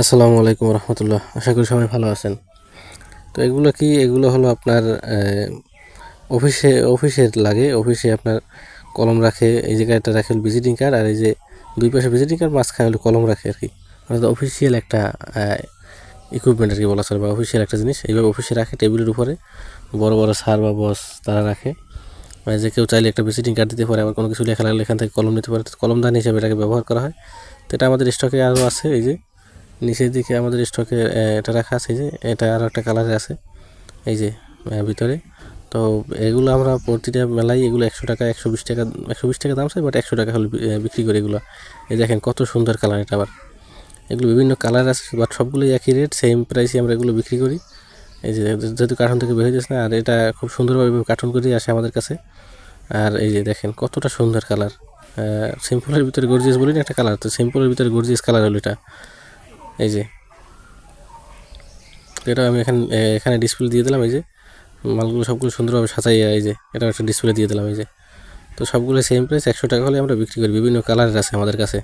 আসসালামু আলাইকুম রহমতুল্লাহ। আশা করি সবাই ভালো আছেন। তো এগুলো কি? এগুলো হলো আপনার অফিসে, অফিসের লাগে। অফিসে আপনার কলম রাখে, এই জায়গাটা রাখে ভিজিটিং কার্ড আর এই যে দুই পাশে ভিজিটিং কার্ড মাঝখানে হলো কলম রাখে আর কি অর্থাৎ অফিসিয়াল একটা ইকুইপমেন্ট আর কি বলা চলে বা অফিসিয়াল একটা জিনিস। এইভাবে অফিসে রাখে টেবিলের উপরে। বড় বড় স্যার বা বস তারা রাখে। মানে যে কেউ চাইলে একটা ভিজিটিং কার্ড দিতে পারে, আবার কোনো কিছু লেখা লাগলে এখান থেকে কলম নিতে পারে। কলমদান হিসেবে এটাকে ব্যবহার করা হয়। তো এটা আমাদের স্টকে আরও আছে, এই যে নিচের দিকে আমাদের স্টকে এটা রাখা আছে যে, এটা আরও একটা কালার আছে, এই যে ভিতরে। তো এগুলো আমরা প্রতিটা মেলায় এগুলো একশো টাকা, একশো বিশ টাকা, একশো বিশ টাকা দাম চাই বাট একশো টাকা হলে বিক্রি করে এগুলো। এই দেখেন কত সুন্দর কালার এটা আবার। এগুলো বিভিন্ন কালার আছে বাট সবগুলোই একই রেট সেম প্রাইসে আমরা এগুলো বিক্রি করি। এই যে যেহেতু কার্টুন থেকে বের হয়ে না, আর এটা খুব সুন্দরভাবে কার্টুন করে আসে আমাদের কাছে। আর এই যে দেখেন কতটা সুন্দর কালার সিম্পলের ভিতরে গর্জিয়াস বলি না একটা কালার তো সিম্পলের ভিতরে গর্জিয়াস কালার হলো এটা। এই যে। এটা আমি এখানে এখানে ডিসপ্লে দিয়ে দিলাম, এই যে। মালগুলো সবগুলো সুন্দরভাবে সাজাই, এই যে। এটা একটা ডিসপ্লে দিয়ে দিলাম, এই যে। তো সবগুলো সেম প্রাইস একশো টাকা হলে আমরা বিক্রি করি। বিভিন্ন কালারের আছে আমাদের কাছে।